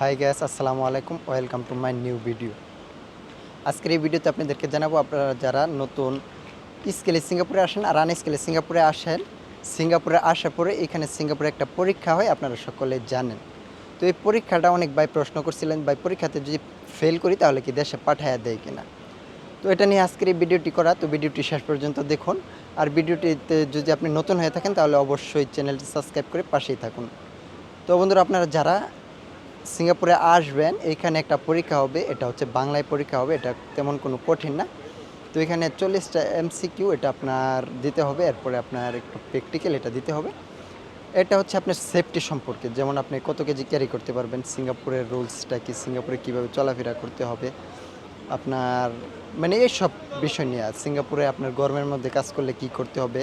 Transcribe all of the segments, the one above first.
High guys আসসালামু আলাইকুম welcome to my new video আজকের এই ভিডিওতে আপনাদেরকে জানাব, আপনারা যারা নতুন স্কেলে সিঙ্গাপুরে আসেন আর আন স্কেলে সিঙ্গাপুরে আসেন, সিঙ্গাপুরে আসার পরে এখানে সিঙ্গাপুরে একটা পরীক্ষা হয়, আপনারা সকলে জানেন। তো এই পরীক্ষাটা অনেক ভাই প্রশ্ন করছিলেন, ভাই পরীক্ষাতে যদি ফেল করি তাহলে কি দেশে পাঠায়া দেয় কিনা? তো এটা নিয়ে আজকের এই ভিডিওটি করা, তো ভিডিওটি শেষ পর্যন্ত দেখুন। আর ভিডিওটিতে যদি আপনি নতুন হয়ে থাকেন তাহলে অবশ্যই চ্যানেলটি সাবস্ক্রাইব করে পাশেই থাকুন। তো বন্ধুরা, আপনারা যারা সিঙ্গাপুরে আসবেন, এখানে একটা পরীক্ষা হবে, এটা হচ্ছে বাংলায় পরীক্ষা হবে, এটা তেমন কোনো কঠিন না। তো এখানে চল্লিশটা এমসিকিউ এটা আপনার দিতে হবে, এরপরে আপনার একটু প্র্যাকটিক্যাল এটা দিতে হবে। এটা হচ্ছে আপনার সেফটি সম্পর্কে, যেমন আপনি কত কেজি ক্যারি করতে পারবেন, সিঙ্গাপুরের রুলসটা কি, সিঙ্গাপুরে কীভাবে চলাফেরা করতে হবে, আপনার মানে এইসব বিষয় নিয়ে সিঙ্গাপুরে আপনার গরমের মধ্যে কাজ করলে কি করতে হবে,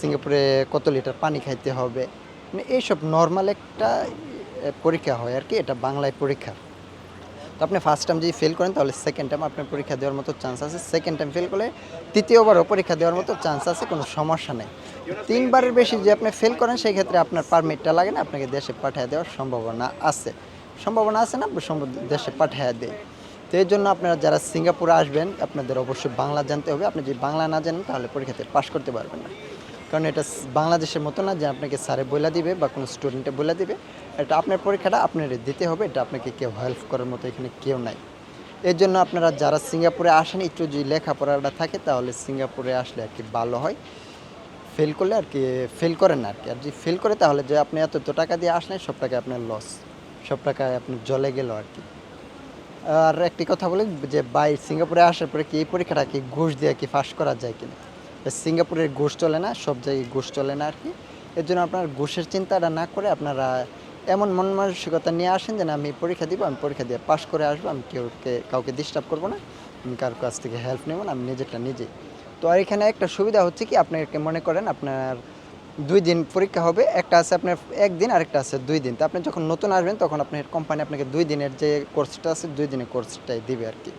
সিঙ্গাপুরে কত লিটার পানি খাইতে হবে মানে এইসব নর্মাল একটা পরীক্ষা হয় আর কি, এটা বাংলায় পরীক্ষা। তো আপনি ফার্স্ট টাইম যদি ফেল করেন, তাহলে সেকেন্ড টাইম আপনার পরীক্ষা দেওয়ার মতো চান্স আছে। সেকেন্ড টাইম ফেল করলে তৃতীয়বারও পরীক্ষা দেওয়ার মতো চান্স আছে, কোনো সমস্যা নেই। তিনবারের বেশি যে আপনি ফেল করেন সেই ক্ষেত্রে আপনার পারমিটটা লাগে না, আপনাকে দেশে পাঠিয়ে দেওয়ার সম্ভাবনা আছে। সম্ভাবনা আছে না দেশে পাঠিয়ে দেয় তো এই জন্য আপনারা যারা সিঙ্গাপুরে আসবেন, আপনাদের অবশ্যই বাংলা জানতে হবে। আপনি যদি বাংলা না জানেন, তাহলে পরীক্ষাতে পাশ করতে পারবেন না। কারণ এটা বাংলাদেশের মতো না যে আপনাকে স্যারে বলে দিবে বা কোনো স্টুডেন্টে বলে দিবে। এটা আপনার পরীক্ষাটা আপনার দিতে হবে, এটা আপনাকে কেউ হেল্প করার মতো এখানে কেউ নাই। এর জন্য আপনারা যারা সিঙ্গাপুরে আসেন, একটু যদি লেখাপড়াটা থাকে তাহলে সিঙ্গাপুরে আসলে আর কি ভালো হয়। ফেল করলে আর কি ফেল করেন আর কি। আর যদি ফেল করে তাহলে যে আপনি এত এত টাকা দিয়ে আসলেন, সব টাকা আপনার লস সব টাকায় আপনি জলে গেল আর কি। আর একটি কথা বলি যে বাই সিঙ্গাপুরে আসার পরে কি এই পরীক্ষাটা কি ঘুষ দিয়ে কি ফাঁস করা যায় কিনা? তো সিঙ্গাপুরের ঘুষ চলে না, সব জায়গায় ঘুষ চলে না আর কি। এর জন্য আপনার ঘুষের চিন্তাটা না করে আপনারা এমন মন মানসিকতা নিয়ে আসেন যে না, আমি পরীক্ষা দিব, আমি পরীক্ষা দিয়ে পাশ করে আসব, আমি কেউকে, কাউকে ডিস্টার্ব করব না, আমি কার কাছ থেকে হেল্প নেব না, আমি নিজেরটা নিজেই তো আর এখানে একটা সুবিধা হচ্ছে কি, আপনাকে মনে করেন আপনার দুই দিন পরীক্ষা হবে, একটা আছে আপনার একদিন আর একটা আছে দুই দিন। তো আপনি যখন নতুন আসবেন, তখন আপনার কোম্পানি আপনাকে দুই দিনের যে কোর্সটা আছে, দুই দিনের কোর্সটাই দিবে আর কি।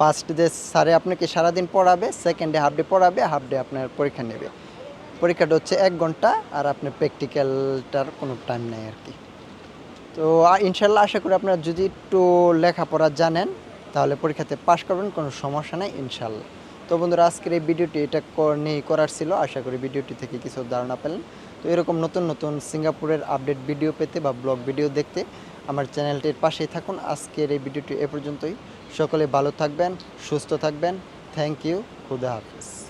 ফার্স্ট ডে স্যারে আপনাকে সারাদিন পড়াবে সেকেন্ড ডে হাফ ডে পড়াবে হাফ ডে আপনার পরীক্ষা নেবে। পরীক্ষাটা হচ্ছে এক ঘণ্টা আর আপনার প্র্যাকটিক্যালটার কোনো টাইম নেই আর কি। তো ইনশাল্লাহ আশা করি আপনারা যদি একটু লেখাপড়া জানেন, তাহলে পরীক্ষাতে পাশ করবেন, কোনো সমস্যা নেই ইনশাল্লাহ তো বন্ধুরা, আজকের এই ভিডিওটি এটা নিয়ে করার ছিল। আশা করি ভিডিওটি থেকে কিছু ধারণা পেলেন। তো এরকম নতুন নতুন সিঙ্গাপুরের আপডেট ভিডিও পেতে বা ব্লগ ভিডিও দেখতে আমার চ্যানেলটির পাশেই থাকুন। আজকের এই ভিডিওটি এ পর্যন্তই। সকলে ভালো থাকবেন, সুস্থ থাকবেন। Thank you. খুদা হাফিজ।